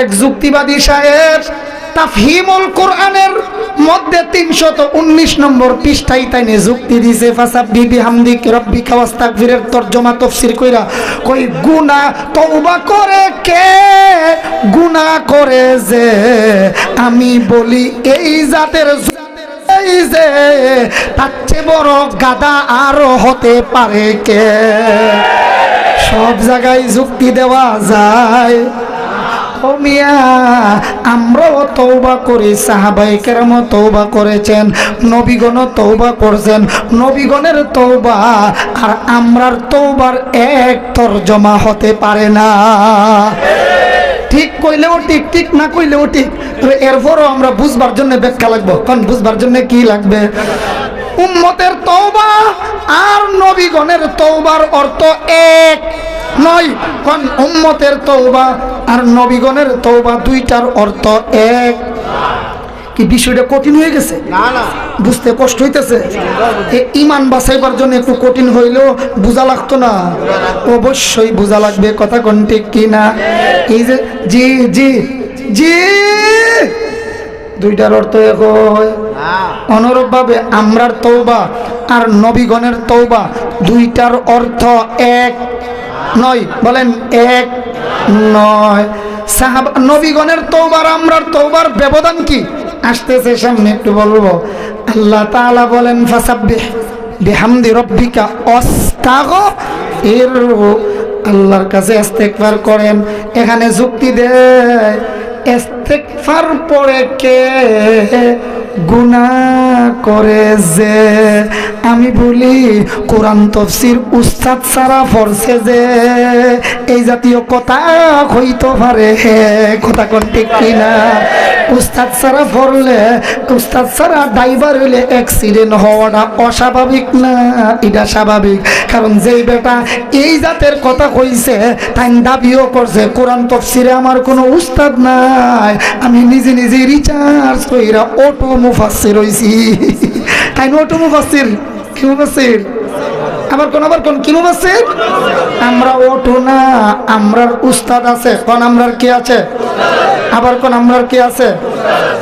এক যুক্তিবাদী সাহেব তাফহিমুল কোরআনের মধ্যে তিনশত উনিশ নম্বর পৃষ্ঠায় তাইনে যুক্তি দিছে ফাসাব্বি বিহামদিক রব্বিকা ওয়াস্তাগফিরের তরজমা, তফসির কইরা কই, গুনাহ তওবা করে কে? গুনাহ করে যে আমি বলি এই জাতের এই যে তার বড় গাদা আরও হতে পারে কে? সব জায়গায় যুক্তি দেওয়া যায়। মিয়া, আমরাও তৌবা করি সাহাবাই কেরাম তৌবা করেছেন নবীগণ তৌবা করছেন, নবীগণের তৌবা আর আমরার তৌবার এক তর্জমা হতে পারে না। ঠিক কইলেও ঠিক ঠিক না কইলেও ঠিক এরপরও আমরা বুঝবার জন্য ব্যাখ্যা লাগবো, কারণ বুঝবার জন্য কি লাগবে? উম্মতের তৌবা আর নবীগণের তৌবার অর্থ এক। নয় কোন উম্মতের তৌবা আর নবীগণের তৌবা দুইটার অর্থ এক। কি বিষয়টা কঠিন হয়ে গেছে? বুঝতে কষ্ট হইতেছে? ইমান বাঁচাইবার জন্য একটু কঠিন হইলেও বোঝা লাগতো না। অবশ্যই বোঝা লাগবে কথা কোন ঠিক কি না এই যে জি জি জি দুইটার অর্থ এক হয়। না। অনুরূপ ভাবে আমরার তৌবা আর নবীগণের তৌবা দুইটার অর্থ এক। নয়, বলেন এক, নয়। সাহাব নবীগণের তৌবার আমরার তৌবার ব্যবধান কি? আসতেছে সামনে, একটু বলব। আল্লাহ তালা বলেন, ফাসাব্বিহ বিহামদি রব্বিকা অস্তাগ এর আল্লাহর কাছে ইস্তেগফার করেন। এখানে যুক্তি দেয়, ইস্তেগফার পরে কে গুনাহ করে যে, আমি বলি, কোরআন তফসির উস্তাদ সারা পড়ছে যে, এই জাতীয় কথা হইতে পারে। কথা কন ঠিক কিনা? উস্তাদ সারা পড়লে উস্তাদ সারা ড্রাইভার হইলে অ্যাক্সিডেন্ট হওয়াটা অস্বাভাবিক না? এটা স্বাভাবিক। কারণ যেই বেটা এই জাতের কথা কইছে, তাই দাবিও করছে। কোরআন তফসিরে আমার কোনো উস্তাদ নাই। আমি নিজে নিজে রিচার্জ কইরা অটো মুফাসির হইছি। তাই অটো মুফাসির কি মুফাসির আবার কোন আবার কোন? কি মুফাসির আমরা অটো না, আমরার উস্তাদ আছে। কোন, আমরার কি আছে? আবার কোন আমরার কি আছে?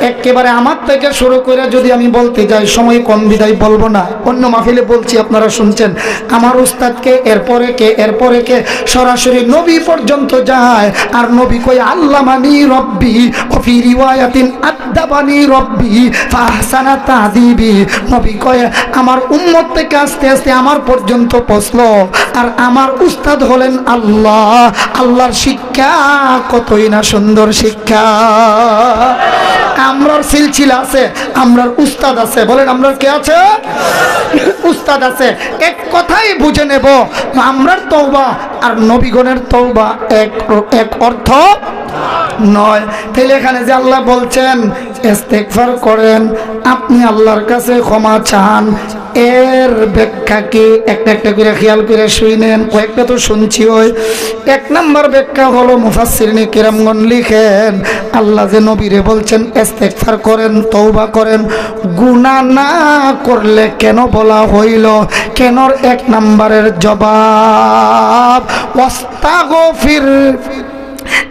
একেবারে আমার থেকে শুরু করে যদি আমি বলতে যাই, সময় কম বিদায় বলব না। অন্য মাহফিলে বলছি, আপনারা শুনছেন, আমার উস্তাদকে এরপরে কে এরপরে কে, সরাসরি নবী পর্যন্ত যায়, আর নবী কই আল্লাহ মানি রব্বি অফি রিওয়ায়াতিন আদাবানি রব্বি ফাহসানা তাদিবি নবী কয়, আমার উম্মত থেকে আস্তে আস্তে আমার পর্যন্ত পৌঁছলো, আর আমার উস্তাদ হলেন আল্লাহ। আল্লাহর শিক্ষা কতই না সুন্দর শিক্ষা। আমরার সিলসিলা আছে আমরার উস্তাদ আছে। বলেন আমরার কে আছে? উস্তাদ আছে। এক কথাই বুঝে নেব আমরার তৌবা আর নবীগণের তৌবা এক এক অর্থ নয়। তাহলে এখানে যে আল্লাহ বলছেন করেন, আপনি আল্লাহর কাছে ক্ষমা চান। এর ব্যাখ্যা কি একটা একটা করে খেয়াল করে শুনেন কয়েকটা তো শুনছি ওই। এক নাম্বার ব্যাখ্যা হলো মুফাসসিরিনে কিরামগণ লিখেন, আল্লাহ যে নবীরে বলছেন, ইস্তেগফার করেন তৌবা করেন। গুনাহ না করলে কেন বলা হইল? কেনর এক নাম্বারের জবাব? ওয়াস্তাগফির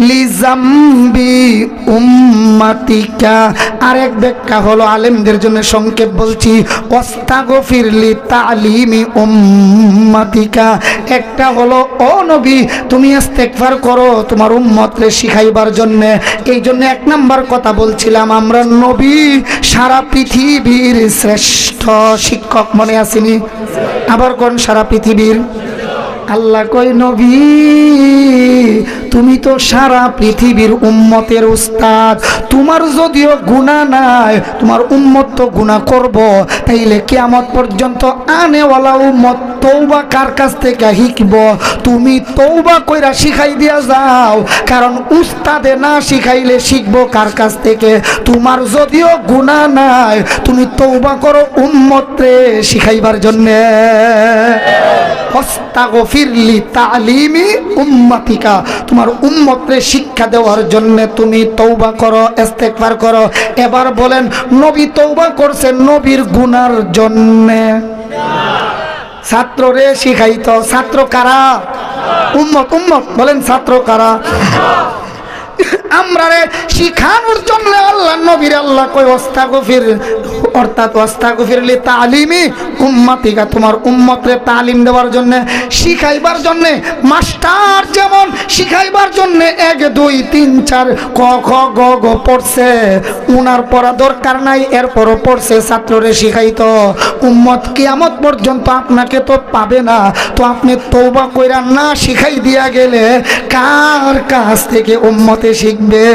লিজাম্বি উম্মাতিকা। আরেক ব্যাখ্যা হলো, আলেমদের জন্য সংক্ষেপ বলছি, ওয়াস্তাগফির লি তালিমি উম্মাতিকা। একটা হলো, ও নবী, তুমি ইস্তেগফার করো তোমার উম্মতরে শিখাইবার জন্য। এই জন্য এক নাম্বার কথা বলছিলাম, আমরা নবী সারা পৃথিবীর শ্রেষ্ঠ শিক্ষক মনে আসেনি। আবার কোন সারা পৃথিবীর? আল্লাহ কই নবী তুমি তো সারা পৃথিবীর উম্মতের উস্তাদ। তোমার যদিও গুণা নাই, তোমার উম্মত তো গুণা করব। তাইলে কেমন পর্যন্ত আনেওয়ালা উম্মত তৌবা কার কাছ থেকে শিখব? তুমি তৌবা কইরা শিখাই দিয়া যাও। কারণ উস্তাদে না শিখাইলে শিখব কার কাছ থেকে? তোমার যদিও গুণা নাই, তুমি তৌবা করো উম্মতরে শিখাইবার জন্যে। অস্তাগফিরলি তালিমি উম্মাতিকা। তোমার উম্মতরে শিক্ষা দেওয়ার জন্য তুমি তৌবা করো, ইস্তেগফার করো। এবার বলেন, নবী তৌবা করছেন নবীর গুনার জন্যে। ছাত্ররে শিখাইত, ছাত্র কারা? উম্মত উম্মত, বলেন ছাত্র কারা? আমরা রে শিখানোর জন্য আল্লাহ, নবীর আল্লাহ কই ওস্তাগফির অর্থাৎ ওস্তাগফির লি তালিমি উম্মাতিকা তোমার উম্মতরে তালিম দেওয়ার জন্য, শিখাইবার জন্য, মাস্টার শিখাইবার জন্য এক, দুই, তিন, চার, ক, খ, গ গ পড়ছে। উনার পড়া দরকার নাই, এরপরও পড়ছে, ছাত্ররে শিখাইত। উম্মত কিয়ামত পর্যন্ত আপনাকে তো পাবে না। তো আপনি তৌবা কইরা না শিখাই দিয়া গেলে কার কাছ থেকে উম্মতে শিখবে?